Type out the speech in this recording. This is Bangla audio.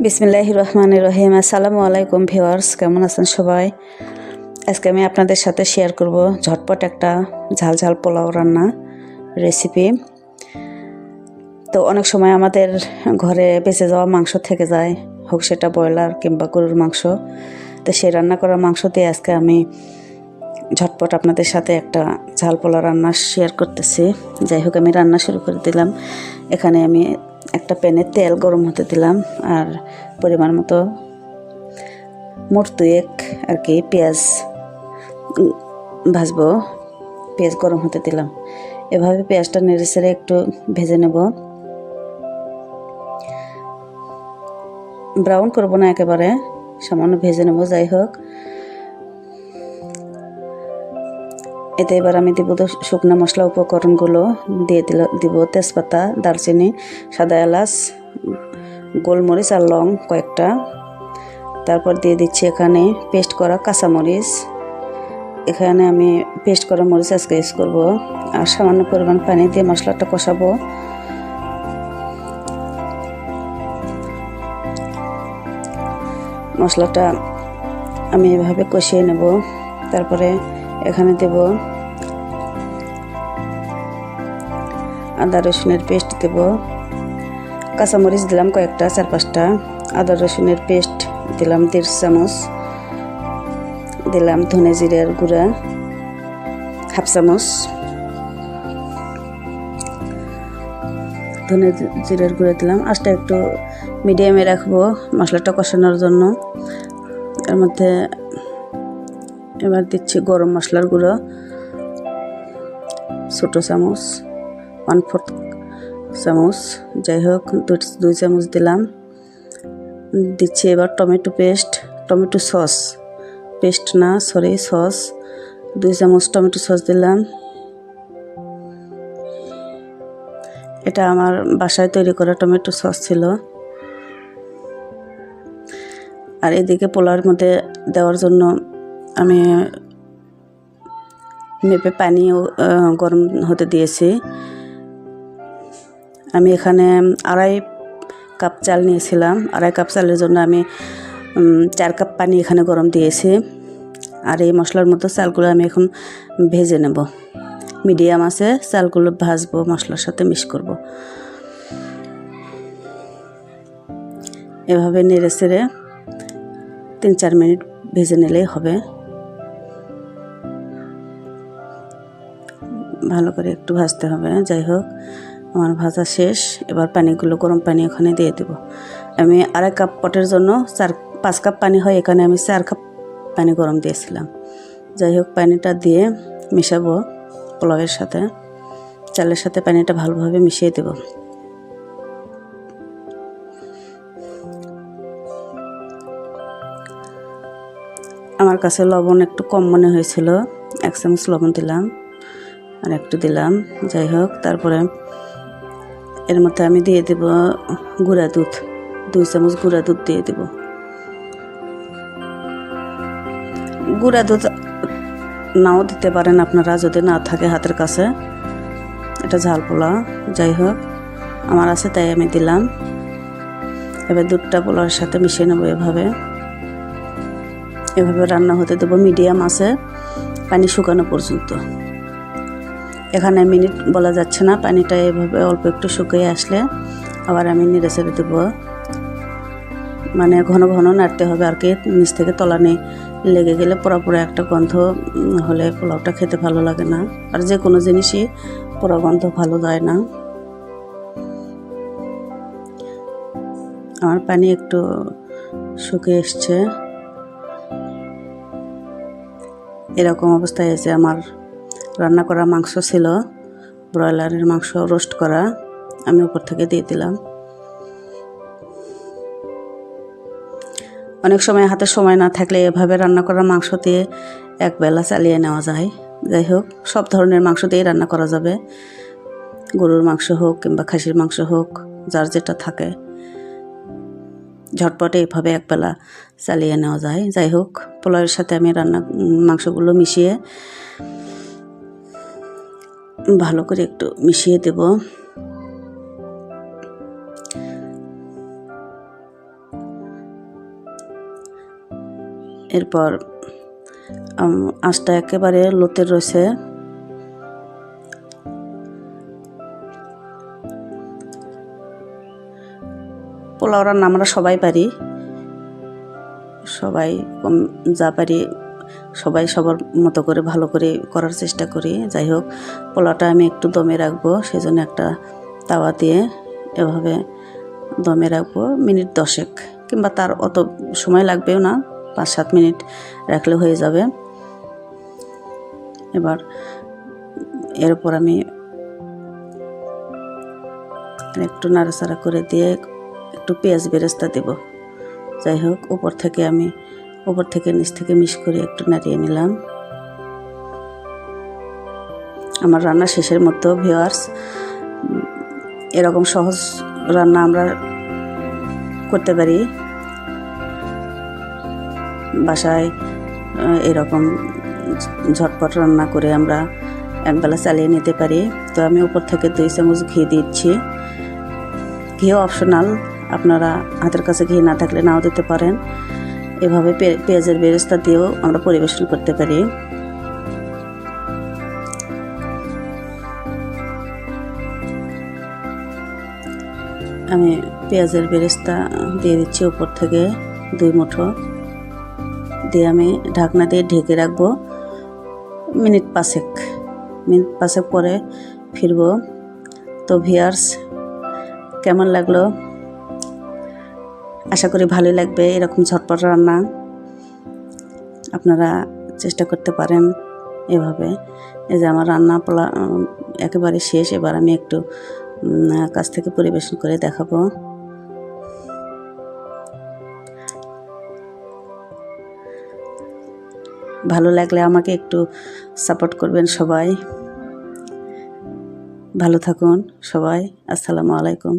বিসমিল্লাহ রহমান রহিম। আসসালামু আলাইকুম ভিওয়ার্স কেমন আছেন সবাই? আজকে আমি আপনাদের সাথে শেয়ার করব ঝটপট একটা ঝাল ঝাল পোলাও রান্না রেসিপি তো অনেক সময় আমাদের ঘরে বেঁচে যাওয়া মাংস থেকে যায়, হোক সেটা ব্রয়লার কিংবা গরুর মাংস। তো সেই রান্না করা মাংস দিয়ে আজকে আমি ঝটপট আপনাদের সাথে একটা ঝাল পোলা রান্না শেয়ার করতেছি। যাই হোক, আমি রান্না শুরু করে দিলাম। এখানে আমি একটা প্যানে তেল গরম হতে দিলাম আর পরিমাণ মতো মোট দুয়েক আর কি পেঁয়াজ ভাজবো, পেঁয়াজ গরম হতে দিলাম। এভাবে পেঁয়াজটা নেড়ে ছেড়ে একটু ভেজে নেব। ব্রাউন করব না একেবারে, সামান্য ভেজে নেব, যাই হোক। এতে এবার আমি দিব তো শুকনো মশলা উপকরণগুলো, দিয়ে দিল দিব তেজপাতা, দারচিনি, সাদা এলাচ, গোলমরিচ আর লং কয়েকটা। তারপর দিয়ে দিচ্ছি এখানে পেস্ট করা কাঁচামরিচ। এখানে আমি পেস্ট করা মরিচ আজকে ইউজ করব। আর সামান্য পরিমাণ পানি দিয়ে মশলাটা কষাবো। মশলাটা আমি এভাবে কষিয়ে নেব। তারপরে এখানে দেব আদা রসুনের পেস্ট দেব। কাঁচামরিচ দিলাম কয়েকটা, চার পাঁচটা। আদা রসুনের পেস্ট দিলাম দেড় চামচ। দিলাম ধনে জিরের গুঁড়া, হাফ চামচ। ধনে জিরের গুঁড়া দিলাম। আজটা একটু মিডিয়ামে রাখব মশলাটা কষানোর জন্য। এর মধ্যে এবার দিচ্ছি গরম মশলার গুঁড়ো, ছোটো চামচ। ওয়ান ফোর্থ চামচ। যাই হোক, দুই চামচ দিলাম। দিচ্ছি এবার tomato paste, tomato sauce. Paste না, সরি, সস। দুই চামচ টমেটো সস দিলাম। এটা আমার বাসায় তৈরি করা টমেটো সস ছিল। আর এদিকে পোলার মধ্যে দেওয়ার জন্য আমি মেপে পানিও গরম হতে দিয়েছি। আমি এখানে আড়াই কাপ চাল নিয়েছিলাম। আড়াই কাপ চালের জন্য আমি চার কাপ পানি এখানে গরম দিয়েছি। আর এই মশলার মতো চালগুলো আমি এখন ভেজে নেব। মিডিয়াম আছে, চালগুলো ভাজবো, মশলার সাথে মিক্স করব। এভাবে নেড়ে চেড়ে তিন চার মিনিট ভেজে নিলেই হবে। ভালো করে একটু ভাজতে হবে, যাই হোক। আমার ভাজা শেষ, এবার পানিগুলো গরম পানি ওখানে দিয়ে দেব। আমি আড়াই কাপ পটের জন্য চার, পাঁচ কাপ পানি হয়, এখানে আমি চার কাপ পানি গরম দিয়েছিলাম। যাই হোক, পানিটা দিয়ে মিশাবো পোলাওয়ের সাথে। চালের সাথে পানিটা ভালোভাবে মিশিয়ে দেব। আমার কাছে লবণ একটু কম মনে হয়েছিল, এক চামচ লবণ দিলাম আর একটু দিলাম। যাই হোক, তারপরে এর মধ্যে আমি দিয়ে দেব গুঁড়া দুধ, দুই চামচ গুঁড়া দুধ দিয়ে দেব। গুঁড়া দুধ নাও দিতে পারেন আপনারা যদি না থাকে হাতের কাছে। এটা ঝাল পোলা, যাই হোক, আমার আছে তাই আমি দিলাম। এবার দুধটা পোলার সাথে মিশিয়ে নেব এভাবে। এভাবে রান্না হতে দেবো মিডিয়াম আছে, পানি শুকানো পর্যন্ত। এখানে মিনিট বলা যাচ্ছে না, পানিটা এভাবে অল্প একটু শুকিয়ে আসলে আবার আমি নেড়ে ছেড়ে দেবো। মানে ঘন ঘন নাড়তে হবে আর কি, নিচ থেকে তলানি লেগে গেলে পোড়া একটা গন্ধ হলে পোলাওটা খেতে ভালো লাগে না। আর যে কোনো জিনিসই পোড়া গন্ধ ভালো যায় না। আমার পানি একটু শুকিয়ে এসছে। এরকম অবস্থায় এসে আমার রান্না করা মাংস ছিল, ব্রয়লারের মাংস রোস্ট করা, আমি উপর থেকে দিয়ে দিলাম। অনেক সময় হাতে সময় না থাকলে এভাবে রান্না করা মাংস দিয়ে একবেলা চালিয়ে নেওয়া যায়। যাই হোক, সব ধরনের মাংস দিয়েই রান্না করা যাবে। গরুর মাংস হোক কিংবা খাসির মাংস হোক, যার যেটা থাকে। ঝটপটে এভাবে একবেলা চালিয়ে নেওয়া যায়। যাই হোক, পোলাওয়ের সাথে আমি রান্না, মাংসগুলো মিশিয়ে ভালো করে একটু মিশিয়ে দেব। এরপর আঁচটা একেবারে লোতে রয়েছে। পোলাও রান্না আমরা সবাই পারি। সবাই কম যা পারি সবাই সবার মতো করে ভালো করে করার চেষ্টা করি। যাই হোক পোলাওটা আমি একটু দমে রাখব, সেজন্য একটা তাওয়া দিয়ে এভাবে দমে রাখব মিনিট দশেক, কিংবা তার অত সময় লাগবেও না পাঁচ সাত মিনিট রাখলে হয়ে যাবে। এবার এর উপর আমি একটু নাড়াচাড়া করে দিয়ে একটু পেঁয়াজ বেরেস্তা দেব। যাই হোক, উপর থেকে আমি উপর থেকে নিচ থেকে মিশ করে একটু নাড়িয়ে নিলাম। আমার রান্না শেষের মতো ভিওয়ার্স এরকম সহজ রান্না আমরা করতে পারি। বাসায় এরকম ঝটপট রান্না করে আমরা একবেলা চালিয়ে নিতে পারি। তো আমি উপর থেকে দুই চামচ ঘি দিচ্ছি। ঘিও অপশনাল আপনারা হাতের কাছে ঘি না থাকলে নাও দিতে পারেন। এভাবে পেঁয়াজের বেরেস্তা দিয়েও আমরা পরিবেশন করতে পারি। আমি পেঁয়াজের বেরেস্তা দিয়ে দিচ্ছি উপর থেকে দুই মুঠো। দিয়ে আমি ঢাকনা দিয়ে ঢেকে রাখব মিনিট পাঁচেক। মিনিট পাঁচেক পরে ফিরবো। তো ভিয়ার্স কেমন লাগল? আশা করি ভালোই লাগবে এরকম ঝটপট রান্না। আপনারা চেষ্টা করতে পারেন এভাবে। এই যে আমার রান্না পোলা একেবারে শেষ, এবার আমি একটু কাছ থেকে পরিবেশন করে দেখাবো। ভালো লাগলে আমাকে একটু সাপোর্ট করবেন সবাই। ভালো থাকুন সবাই। আসসালামু আলাইকুম।